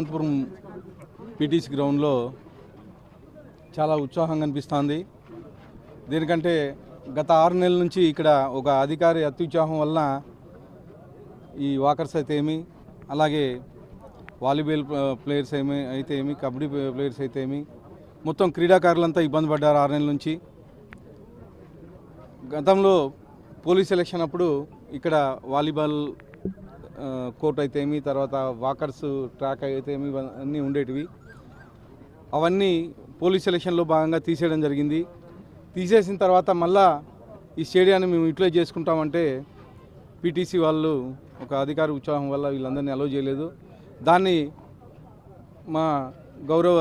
Anantapuram PTC గ్రౌండ్లో చాలా ఉత్సాహంగా అనిపిస్తుంది. దీనికంటే గత ఆరు నెలల నుంచి ఇక్కడ ఒక అధికారి అత్యుత్సాహం వలన ఈ వాకర్స్ అయితే ఏమి అలాగే వాలీబాల్ ప్లేయర్స్ ఏమి అయితే ఏమి కబడ్డీ ప్లేయర్స్ అయితే ఏమి మొత్తం క్రీడాకారులంతా ఇబ్బంది పడ్డారు ఆరు నెలల నుంచి. గతంలో పోలీస్ ఎలక్షన్ అప్పుడు ఇక్కడ వాలీబాల్ కోర్ట్ అయితే ఏమి తర్వాత వాకర్స్ ట్రాక్ అయితే ఏమి ఇవన్నీ అన్నీ ఉండేటివి. అవన్నీ పోలీస్ సెలక్షన్లో భాగంగా తీసేయడం జరిగింది. తీసేసిన తర్వాత మళ్ళా ఈ స్టేడియాన్ని మేము యూటిలైజ్ చేసుకుంటామంటే పీటీసీ వాళ్ళు ఒక అధికారి ఉత్సాహం వల్ల వీళ్ళందరినీ అలో చేయలేదు. దాన్ని మా గౌరవ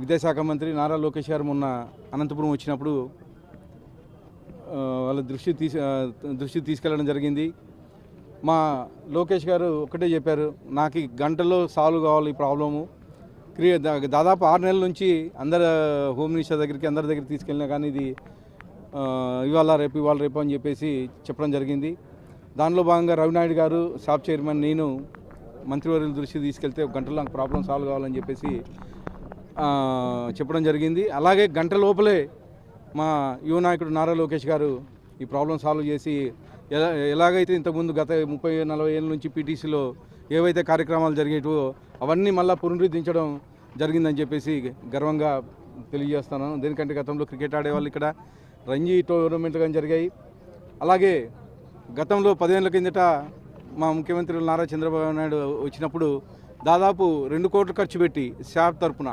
విద్యాశాఖ మంత్రి నారా లోకేష్ గారు మొన్న అనంతపురం వచ్చినప్పుడు వాళ్ళ దృష్టి తీసి దృష్టి తీసుకెళ్ళడం జరిగింది. మా లోకేష్ గారు ఒకటే చెప్పారు నాకు ఈ గంటలో సాల్వ్ కావాలి ఈ ప్రాబ్లము. క్రియ దాదాపు ఆరు నెలల నుంచి అందరు హోమ్ మినిస్టర్ దగ్గరికి అందరి దగ్గరికి తీసుకెళ్ళినా కానీ ఇది ఇవాళ రేపు ఇవాళ రేపు అని చెప్పేసి చెప్పడం జరిగింది. దానిలో భాగంగా రవినాయుడు గారు షాప్ చైర్మన్ నేను మంత్రివర్యుల దృష్టి తీసుకెళ్తే ఒక గంటలో నాకు ప్రాబ్లం సాల్వ్ కావాలని చెప్పేసి చెప్పడం జరిగింది. అలాగే గంట లోపలే మా యువ నాయకుడు నారా లోకేష్ గారు ఈ ప్రాబ్లం సాల్వ్ చేసి ఎలా ఎలాగైతే ఇంతకుముందు గత ముప్పై నలభై ఏళ్ళ నుంచి పీటీసీలో ఏవైతే కార్యక్రమాలు జరిగేటివో అవన్నీ మళ్ళీ పునరుద్ధరించడం జరిగిందని చెప్పేసి గర్వంగా తెలియజేస్తాను దేనికంటే గతంలో క్రికెట్ ఆడేవాళ్ళు ఇక్కడ రంజీ టోర్నమెంట్లు కానీ జరిగాయి. అలాగే గతంలో పదేళ్ళ కిందట మా ముఖ్యమంత్రి నారా చంద్రబాబు నాయుడు వచ్చినప్పుడు దాదాపు రెండు కోట్లు ఖర్చు పెట్టి శాప్ తరపున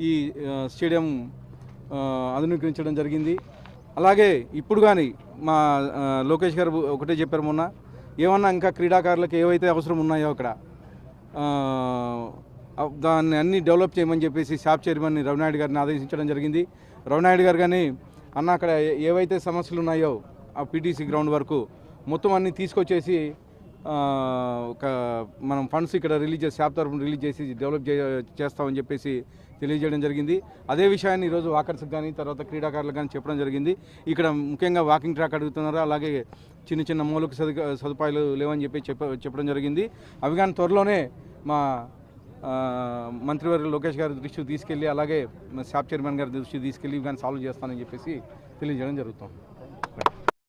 ఈ స్టేడియం ఆ, ఆధునీకరించడం జరిగింది. అలాగే ఇప్పుడు కానీ మా లోకేష్ గారు ఒకటే చెప్పారు మొన్న. ఏమన్నా ఇంకా క్రీడాకారులకు ఏవైతే అవసరం ఉన్నాయో అక్కడ దాన్ని అన్ని డెవలప్ చేయమని చెప్పేసి షాప్ చైర్మన్ని రవినాయుడు గారిని ఆదేశించడం జరిగింది. రవినాయుడు గారు కానీ అన్న అక్కడ ఏవైతే సమస్యలు ఉన్నాయో ఆ పీటీసీ గ్రౌండ్ వరకు మొత్తం అన్ని తీసుకొచ్చేసి ఒక మనం ఫండ్స్ ఇక్కడ రిలీజ్ చేసి షాప్ తరఫున రిలీజ్ చేసి డెవలప్ చే చేస్తామని చెప్పేసి తెలియజేయడం జరిగింది. అదే విషయాన్ని ఈరోజు వాకర్స్కి కానీ తర్వాత క్రీడాకారులకు కానీ చెప్పడం జరిగింది. ఇక్కడ ముఖ్యంగా వాకింగ్ ట్రాక్ అడుగుతున్నారు అలాగే చిన్న చిన్న మౌలిక సదుపాయాలు లేవని చెప్పి చెప్ప చెప్పడం జరిగింది. అవి కానీ త్వరలోనే మా మంత్రివర్గ లోకేష్ గారి దృష్టికి తీసుకెళ్ళి అలాగే మా షాప్ చైర్మన్ గారి దృష్టికి తీసుకెళ్ళి ఇవి కానీ సాల్వ్ చేస్తానని చెప్పేసి తెలియజేయడం జరుగుతుంది.